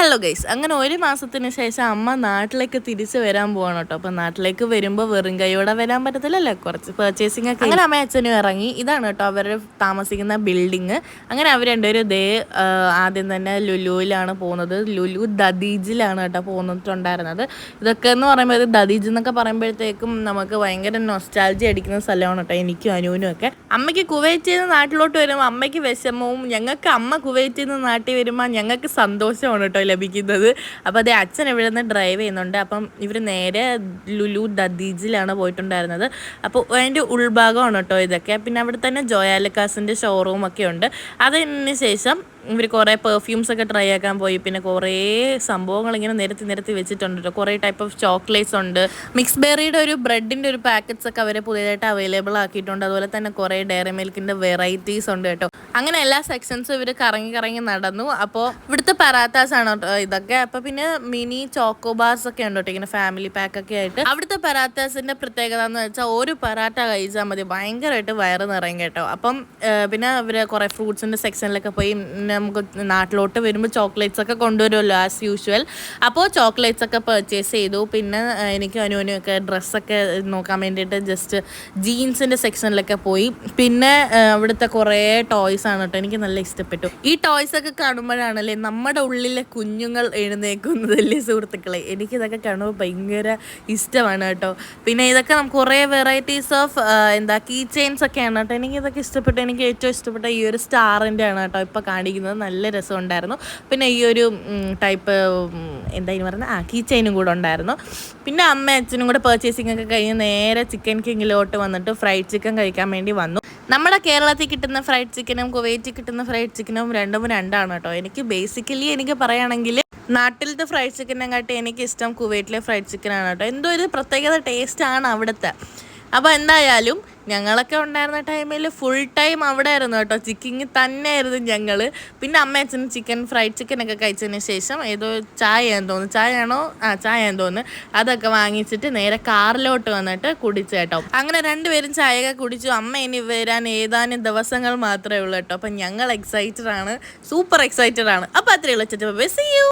Hello guys അങ്ങനെ ഒരു മാസത്തിന് ശേഷം അമ്മ നാട്ടിലേക്ക് തിരിച്ചു വരാൻ പോവാണ് കേട്ടോ അപ്പം നാട്ടിലേക്ക് വരുമ്പോൾ വെറും കൈയോടെ വരാൻ പറ്റത്തില്ലല്ലോ? കുറച്ച് പർച്ചേസിംഗ് ഒക്കെ അങ്ങനെ അമ്മ അച്ഛനും ഇറങ്ങി. ഇതാണ് കേട്ടോ അവർ താമസിക്കുന്ന ബിൽഡിങ് അങ്ങനെ അവർ രണ്ടുപേരും ദേ ആദ്യം തന്നെ ലുലുവിലാണ് പോകുന്നത്. ലുലു ദദീജിലാണ് കേട്ടോ പോന്നിട്ടുണ്ടായിരുന്നത് ഇതൊക്കെ എന്ന് പറയുമ്പോൾ ദദീജ് എന്നൊക്കെ പറയുമ്പോഴത്തേക്കും നമുക്ക് ഭയങ്കര നൊസ്റ്റാൾജി അടിക്കുന്ന സ്ഥലമാണ് കേട്ടോ എനിക്കും അനുവിനും ഒക്കെ. അമ്മയ്ക്ക് കുവൈറ്റിൽ നിന്ന് നാട്ടിലോട്ട് വരുമ്പോൾ അമ്മയ്ക്ക് വിഷമവും ഞങ്ങൾക്ക് അമ്മ കുവൈറ്റിൽ നിന്ന് നാട്ടിൽ വരുമ്പോൾ ഞങ്ങൾക്ക് സന്തോഷമാണ് കേട്ടോ ലഭിക്കുന്നത്. അപ്പോൾ അതേ അച്ഛൻ ഇവിടെ നിന്ന് ഡ്രൈവ് ചെയ്യുന്നുണ്ട്. അപ്പം ഇവർ നേരെ ലുലു ദദീജിലാണ് പോയിട്ടുണ്ടായിരുന്നത്. അപ്പോൾ അതിന്റെ ഉൾഭാഗമാണ് കേട്ടോ ഇതൊക്കെ. പിന്നെ അവിടെ തന്നെ ജോയാലക്കാസിന്റെ ഷോറൂം ഒക്കെ ഉണ്ട്. അതിന് ശേഷം ഇവർ കുറേ പെർഫ്യൂംസ് ഒക്കെ ട്രൈ ആക്കാൻ പോയി. പിന്നെ കുറേ സംഭവങ്ങൾ ഇങ്ങനെ നിരത്തി നിരത്തി വെച്ചിട്ടുണ്ട് കുറേ ടൈപ്പ് ഓഫ് ചോക്ലേറ്റ്സ് ഉണ്ട്. മിക്സ് ബെറിയുടെ ഒരു ബ്രെഡിന്റെ ഒരു പാക്കറ്റ്സ് ഒക്കെ അവർ പുതിയതായിട്ട് അവൈലബിൾ ആക്കിയിട്ടുണ്ട്. അതുപോലെ തന്നെ കുറേ ഡയറി മിൽക്കിന്റെ വെറൈറ്റീസ് ഉണ്ട് കേട്ടോ അങ്ങനെ എല്ലാ സെക്ഷൻസും ഇവർ കറങ്ങി കറങ്ങി നടന്നു. അപ്പോൾ ഇവിടുത്തെ പറാത്താസ് ആണ് ഇതൊക്കെ. അപ്പോൾ പിന്നെ മിനി ചോക്കോ ബാർസ് ഒക്കെ ഉണ്ട് കേട്ടോ ഇങ്ങനെ ഫാമിലി പാക്ക് ഒക്കെ ആയിട്ട്. അവിടുത്തെ പറാത്താസിന്റെ പ്രത്യേകത എന്ന് വെച്ചാൽ ഒരു പറാട്ട കഴിച്ചാൽ മതി. ഭയങ്കരമായിട്ട് വയറ് നിറയും കേട്ടോ. അപ്പം പിന്നെ അവർ കുറേ ഫ്രൂട്ട്സിന്റെ സെക്ഷനിലൊക്കെ പോയി ഉം, നമുക്ക് നാട്ടിലോട്ട് വരുമ്പോൾ ചോക്ലേറ്റ്സ് ഒക്കെ കൊണ്ടുവരുമല്ലോ ആസ് യൂഷ്വൽ അപ്പോൾ ചോക്ലേറ്റ്സ് ഒക്കെ പർച്ചേസ് ചെയ്തു. പിന്നെ എനിക്ക് അനുവിനൊക്കെ ഡ്രസ്സൊക്കെ നോക്കാൻ വേണ്ടിയിട്ട് ജസ്റ്റ് ജീൻസിന്റെ സെക്ഷനിലൊക്കെ പോയി. പിന്നെ അവിടുത്തെ കുറേ ടോയ്സ് ആണ് കേട്ടോ എനിക്ക് നല്ല ഇഷ്ടപ്പെട്ടു. ഈ ടോയ്സ് ഒക്കെ കാണുമ്പോഴാണല്ലേ നമ്മുടെ ഉള്ളിലെ കുഞ്ഞുങ്ങൾ എഴുന്നേക്കുന്നതല്ലേ സുഹൃത്തുക്കളെ? എനിക്കിതൊക്കെ കാണുമ്പോൾ ഭയങ്കര ഇഷ്ടമാണ് കേട്ടോ പിന്നെ ഇതൊക്കെ നമുക്ക് കുറേ വെറൈറ്റീസ് ഓഫ് എന്താ കീ ചെയിൻസ് ഒക്കെയാണ് കേട്ടോ എനിക്കിതൊക്കെ ഇഷ്ടപ്പെട്ടു. എനിക്ക് ഏറ്റവും ഇഷ്ടപ്പെട്ട ഈ ഒരു സ്റ്റാറിന്റെ ആണ് കേട്ടോ ഇപ്പോൾ കാണിക്കുന്നത്. നല്ല രസമുണ്ടായിരുന്നു. പിന്നെ ഈ ഒരു ടൈപ്പ് എന്താ ഇനി ആ കീ ചെയിനും കൂടെ ഉണ്ടായിരുന്നു. പിന്നെ അമ്മ അച്ഛനും കൂടെ പർച്ചേസിംഗ് ഒക്കെ കഴിഞ്ഞ് നേരെ ചിക്കൻ കിങ്ങിലോട്ട് വന്നിട്ട് ഫ്രൈഡ് ചിക്കൻ കഴിക്കാൻ വേണ്ടി വന്നു. നമ്മുടെ കേരളത്തിൽ കിട്ടുന്ന ഫ്രൈഡ് ചിക്കനും കുവൈറ്റിൽ കിട്ടുന്ന ഫ്രൈഡ് ചിക്കനും രണ്ടും രണ്ടാണ് കേട്ടോ. എനിക്ക് ബേസിക്കലി എനിക്ക് പറയുകയാണെങ്കിൽ നാട്ടിലത്തെ ഫ്രൈഡ് ചിക്കനെക്കാട്ടി എനിക്ക് ഇഷ്ടം കുവൈറ്റിലെ ഫ്രൈഡ് ചിക്കനാണ് കേട്ടോ. എന്തോ ഒരു പ്രത്യേകത ടേസ്റ്റാണ് അവിടുത്തെ. അപ്പോൾ എന്തായാലും ഞങ്ങളൊക്കെ ഉണ്ടായിരുന്ന ടൈമിൽ ഫുൾ ടൈം അവിടെ ആയിരുന്നു കേട്ടോ. ചിക്കിങ് തന്നെയായിരുന്നു ഞങ്ങൾ പിന്നെ അമ്മ അച്ഛനും ചിക്കൻ ഫ്രൈഡ് ചിക്കനൊക്കെ കഴിച്ചതിന് ശേഷം ഏതോ ചായ എന്ന് തോന്നുന്നു. ചായയാണോ? ആ ചായ എന്ന് തോന്നുന്നു. അതൊക്കെ വാങ്ങിച്ചിട്ട് നേരെ കാറിലോട്ട് വന്നിട്ട് കുടിച്ചു കേട്ടോ. അങ്ങനെ രണ്ടുപേരും ചായയൊക്കെ കുടിച്ചു. അമ്മ ഇനി വരാൻ ഏതാനും ദിവസങ്ങൾ മാത്രമേ ഉള്ളൂ കേട്ടോ. അപ്പം ഞങ്ങൾ എക്സൈറ്റഡ് ആണ്. സൂപ്പർ എക്സൈറ്റഡ് ആണ്. അപ്പോൾ അത്രയുള്ള ചേച്ചി സി യു